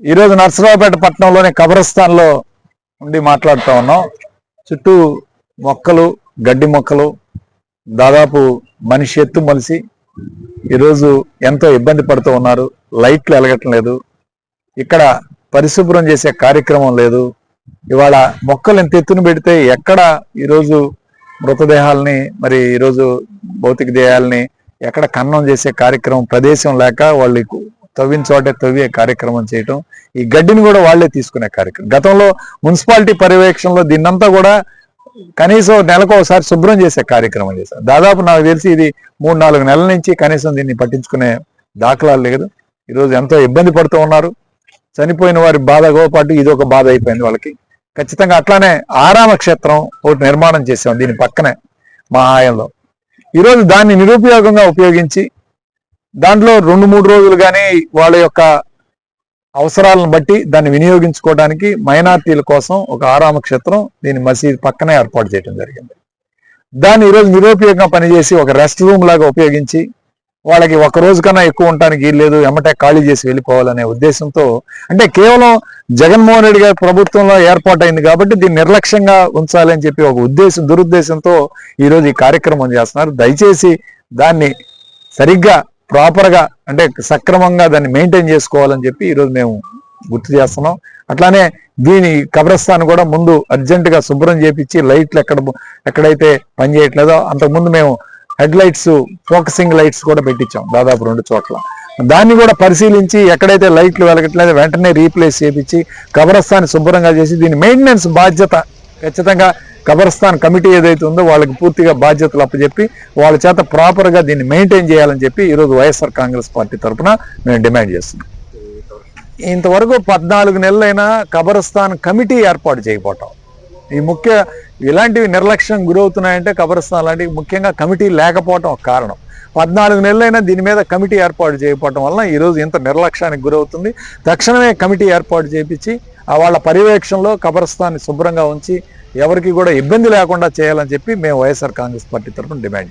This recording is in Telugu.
ఈరోజు నర్సరావుపేట పట్టణంలోని కబరస్థాన్లో ఉండి మాట్లాడుతూ ఉన్నాం. చుట్టూ మొక్కలు గడ్డి మొక్కలు దాదాపు మనిషి ఎత్తు మలిసి ఈరోజు ఎంతో ఇబ్బంది పడుతూ ఉన్నారు. లైట్లు వెలగటం లేదు. ఇక్కడ పరిశుభ్రం చేసే కార్యక్రమం లేదు. ఇవాళ మొక్కలు ఎంత ఎత్తున పెడితే ఎక్కడ ఈరోజు మృతదేహాలని మరి ఈరోజు భౌతిక దేహాలని ఎక్కడ ఖననం చేసే కార్యక్రమం ప్రదేశం లేక వాళ్ళు తవ్విన చోటే తవ్వే కార్యక్రమం చేయటం ఈ గడ్డిని కూడా వాళ్ళే తీసుకునే కార్యక్రమం. గతంలో మున్సిపాలిటీ పర్యవేక్షణలో దీన్నంతా కూడా కనీసం నెలకు ఒకసారి శుభ్రం చేసే కార్యక్రమం చేశారు. దాదాపు నాకు తెలిసి ఇది మూడు నాలుగు నెలల నుంచి కనీసం దీన్ని పట్టించుకునే దాఖలాలు లేదు. ఈరోజు ఎంతో ఇబ్బంది పడుతూ ఉన్నారు. చనిపోయిన వారి బాధతో పాటు ఇది ఒక బాధ అయిపోయింది వాళ్ళకి. ఖచ్చితంగా అట్లానే ఆరామ క్షేత్రం ఒకటి నిర్మాణం చేసాం దీని పక్కనే మా ఆయంలో. ఈరోజు దాన్ని నిరుపయోగంగా ఉపయోగించి దాంట్లో రెండు మూడు రోజులు కానీ వాళ్ళ యొక్క అవసరాలను బట్టి దాన్ని వినియోగించుకోవడానికి మైనార్టీల కోసం ఒక ఆరామ క్షేత్రం దీని మసీద్ పక్కనే ఏర్పాటు చేయడం జరిగింది. దాన్ని ఈరోజు నిరుపయోగంగా పనిచేసి ఒక రెస్ట్ రూమ్ లాగా ఉపయోగించి వాళ్ళకి ఒక రోజు కన్నా ఎక్కువ ఉండటానికి లేదు ఎమ్మటే ఖాళీ చేసి వెళ్ళిపోవాలనే ఉద్దేశంతో అంటే కేవలం జగన్మోహన్ రెడ్డి గారి ప్రభుత్వంలో ఏర్పాటైంది కాబట్టి దీన్ని నిర్లక్ష్యంగా ఉంచాలని చెప్పి ఒక ఉద్దేశం దురుద్దేశంతో ఈరోజు ఈ కార్యక్రమం చేస్తున్నారు. దయచేసి దాన్ని సరిగ్గా ప్రాపర్గా అంటే సక్రమంగా దాన్ని మెయింటైన్ చేసుకోవాలని చెప్పి ఈరోజు మేము గుర్తు చేస్తున్నాం. అట్లానే దీని కబ్రస్థాన్ కూడా ముందు అర్జెంటుగా శుభ్రం చేపించి లైట్లు ఎక్కడ ఎక్కడైతే పనిచేయట్లేదో అంతకుముందు మేము హెడ్ లైట్స్ ఫోకసింగ్ లైట్స్ కూడా పెట్టించాం దాదాపు రెండు చోట్ల. దాన్ని కూడా పరిశీలించి ఎక్కడైతే లైట్లు వెలగట్లేదో వెంటనే రీప్లేస్ చేపించి కబరస్థాన్ని శుభ్రంగా చేసి దీని మెయింటెనెన్స్ బాధ్యత ఖచ్చితంగా కబర్స్థాన్ కమిటీ ఏదైతే ఉందో వాళ్ళకి పూర్తిగా బాధ్యతలు అప్పచెప్పి వాళ్ళ చేత ప్రాపర్గా దీన్ని మెయింటైన్ చేయాలని చెప్పి ఈరోజు వైఎస్ఆర్ కాంగ్రెస్ పార్టీ తరఫున మేము డిమాండ్ చేస్తున్నాం. ఇంతవరకు పద్నాలుగు నెలలైనా కబరస్థాన్ కమిటీ ఏర్పాటు చేయకపోవటం ఈ ముఖ్య ఇలాంటివి నిర్లక్ష్యం గురవుతున్నాయంటే కబరస్థాన్ లాంటివి ముఖ్యంగా కమిటీ లేకపోవటం ఒక కారణం. పద్నాలుగు నెలలైనా దీని మీద కమిటీ ఏర్పాటు చేయకపోవటం వలన ఈరోజు ఇంత నిర్లక్ష్యానికి గురవుతుంది. తక్షణమే కమిటీ ఏర్పాటు చేయించి వాళ్ళ పర్యవేక్షణలో కబరస్థాన్ని శుభ్రంగా ఉంచి ఎవరికి కూడా ఇబ్బంది లేకుండా చేయాలని చెప్పి మేము Y S R Congress party తరఫున డిమాండ్ చేస్తాం